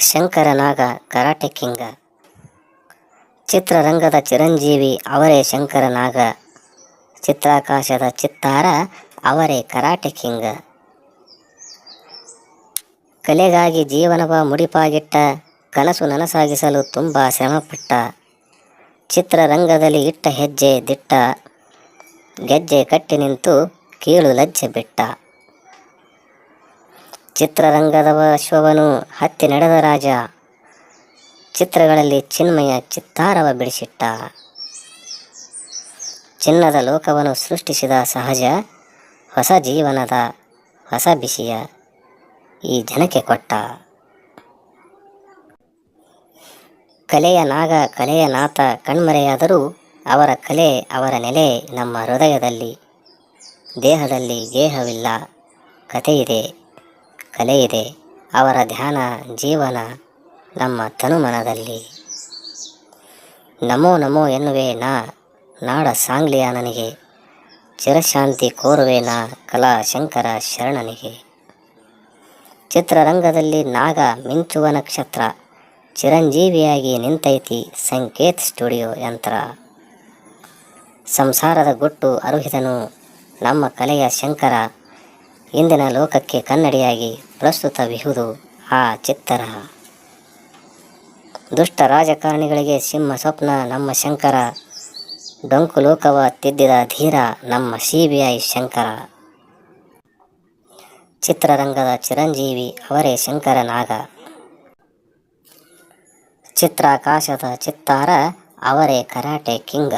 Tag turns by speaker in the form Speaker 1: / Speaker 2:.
Speaker 1: ಶಂಕರನಾಗ karate king. ಚಿತ್ರರಂಗದ ಚಿರಂಜೀವಿ ಅವರೇ ಶಂಕರನಾಗ. ಚಿತ್ರಾಕಾಶದ ಚಿತ್ತಾರ ಅವರೇ ಕರಾಟೆ ಕಿಂಗ. ಕಲೆಗಾಗಿ ಜೀವನವ ಮುಡಿಪಾಗಿಟ್ಟ, ಕನಸು ನನಸಾಗಿಸಲು ತುಂಬ ಶ್ರಮಪಟ್ಟ. ಚಿತ್ರರಂಗದಲ್ಲಿ ಇಟ್ಟ ಹೆಜ್ಜೆ ದಿಟ್ಟ, ಗೆಜ್ಜೆ ಕಟ್ಟಿ ನಿಂತು ಕೀಳು ಲಜ್ಜೆ ಬಿಟ್ಟ. ಚಿತ್ರರಂಗದ ಶೋಭನು ಹತ್ತಿ ನಡೆದ ರಾಜ. ಚಿತ್ರಗಳಲ್ಲಿ ಚಿನ್ಮಯ ಚಿತ್ತಾರವ ಬಿಡಿಸಿಟ್ಟ. ಚಿನ್ನದ ಲೋಕವನ್ನು ಸೃಷ್ಟಿಸಿದ ಸಹಜ, ಹೊಸ ಜೀವನದ, ಹೊಸ ಬಿಸಿಯ ಈ ಜನಕ್ಕೆ ಕೊಟ್ಟ. ಕಲೆಯ ನಾಗ, ಕಲೆಯ ನಾಥ, ಕಣ್ಮರೆಯಾದರೂ ಅವರ ಕಲೆ ಅವರ ನೆಲೆ ನಮ್ಮ ಹೃದಯದಲ್ಲಿ, ದೇಹದಲ್ಲಿ ಗೇಹವಿಲ್ಲ ಕಥೆಯಿದೆ. ಕಲೆ ಇದೆ ಅವರ ಧ್ಯಾನ, ಜೀವನ ನಮ್ಮ ತನುಮನದಲ್ಲಿ. ನಮೋ ನಮೋ ಎನ್ನುವೆ ನಾ, ನಾಡ ಸಾಂಗ್ಲಿಯ ನನಗೆ. ಚಿರಶಾಂತಿ ಕೋರುವೆ ನಾ, ಕಲಾ ಶಂಕರ ಶರಣನಿಗೆ. ಚಿತ್ರರಂಗದಲ್ಲಿ ನಾಗ ಮಿಂಚುವ ನಕ್ಷತ್ರ, ಚಿರಂಜೀವಿಯಾಗಿ ನಿಂತೈತಿ ಸಂಕೇತ್ ಸ್ಟುಡಿಯೋ ಯಂತ್ರ. ಸಂಸಾರದ ಗುಟ್ಟು ಅರುಹಿದನು ನಮ್ಮ ಕಲೆಯ ಶಂಕರ ಇಂದಿನ ಲೋಕಕ್ಕೆ ಕನ್ನಡಿಯಾಗಿ ಪ್ರಸ್ತುತವಿಹುದು ಆ ಚಿತ್ತರ. ದುಷ್ಟ ರಾಜಕಾರಣಿಗಳಿಗೆ ಸಿಂಹ ಸ್ವಪ್ನ ನಮ್ಮ ಶಂಕರ. ಡೊಂಕು ಲೋಕವ ತಿದ್ದಿದ ಧೀರ ನಮ್ಮ ಸಿ ಬಿ ಐ ಶಂಕರ. ಚಿತ್ರರಂಗದ ಚಿರಂಜೀವಿ ಅವರೇ ಶಂಕರನಾಗ ಚಿತ್ರಾಕಾಶದ ಚಿತ್ತಾರ ಅವರೇ ಕರಾಟೆ ಕಿಂಗ.